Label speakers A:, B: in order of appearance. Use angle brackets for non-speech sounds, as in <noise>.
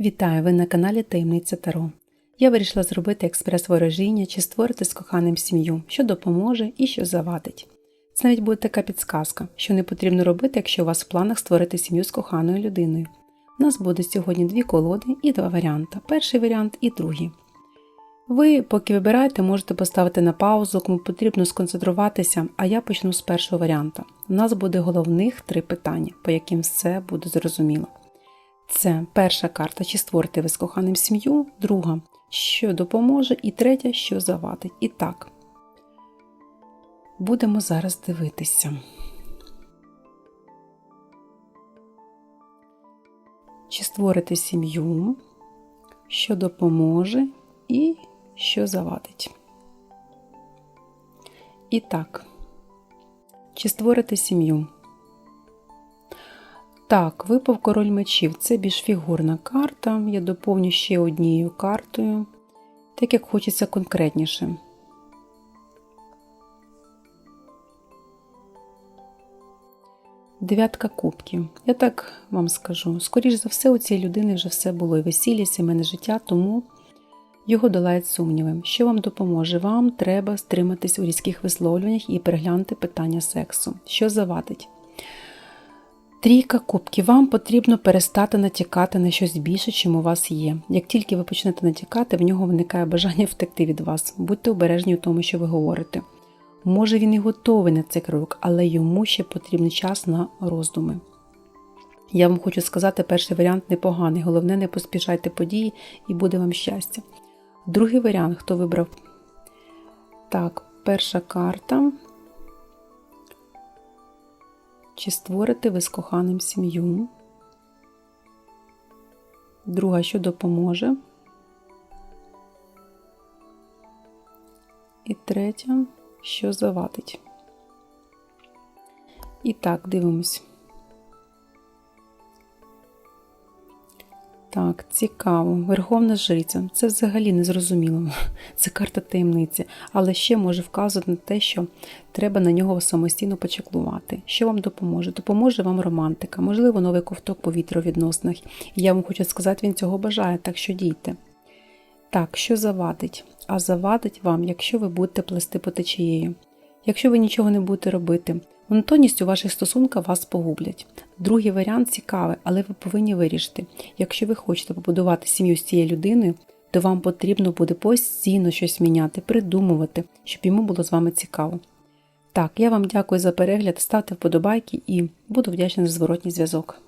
A: Вітаю! Ви на каналі Таємниця Таро. Я вирішила зробити експрес-ворожіння чи створити з коханим сім'ю, що допоможе і що завадить. Це навіть буде така підсказка, що не потрібно робити, якщо у вас в планах створити сім'ю з коханою людиною. У нас буде сьогодні дві колоди і два варіанти: перший варіант і другий. Ви, поки вибираєте, можете поставити на паузу, кому потрібно сконцентруватися, а я почну з першого варіанта. У нас буде головних три питання, по яким все буде зрозуміло. Це перша карта, чи створите ви з коханим сім'ю, друга, що допоможе, і третя, що завадить. І так, будемо зараз дивитися. Чи створите сім'ю, що допоможе і що завадить. І так, чи створите сім'ю? Так, випав король мечів. Це більш фігурна карта. Я доповню ще однією картою, так як хочеться конкретніше. Дев'ятка кубків. Я так вам скажу. Скоріше за все, у цієї людини вже все було і весілля, сімейне життя, тому його долають сумніви. Що вам допоможе? Вам треба стриматись у різких висловлюваннях і переглянути питання сексу. Що завадить? Трійка кубків. Вам потрібно перестати натякати на щось більше, чим у вас є. Як тільки ви почнете натякати, в нього виникає бажання втекти від вас. Будьте обережні у тому, що ви говорите. Може, він і готовий на цей крок, але йому ще потрібен час на роздуми. Я вам хочу сказати, перший варіант непоганий. Головне, не поспішайте події і буде вам щастя. Другий варіант, хто вибрав? Так, перша карта. Чи створите ви з коханим сім'ю? Друга, що допоможе? І третя, що завадить. І так, дивимось. Так, цікаво. Верховна жриця. Це взагалі не зрозуміло. <laughs> Це карта таємниці, але ще може вказувати на те, що треба на нього самостійно почеклувати. Що вам допоможе? Допоможе вам романтика, можливо, новий ковток повітря у відносинах. Я вам хочу сказати, він цього бажає, так що дійте. Так, що завадить? А завадить вам, якщо ви будете плести по течією. Якщо ви нічого не будете робити, монотонність у ваших стосунках вас погублять. Другий варіант цікавий, але ви повинні вирішити, якщо ви хочете побудувати сім'ю з цією людиною, то вам потрібно буде постійно щось міняти, придумувати, щоб йому було з вами цікаво. Так, я вам дякую за перегляд, ставте вподобайки і буду вдячна за зворотній зв'язок.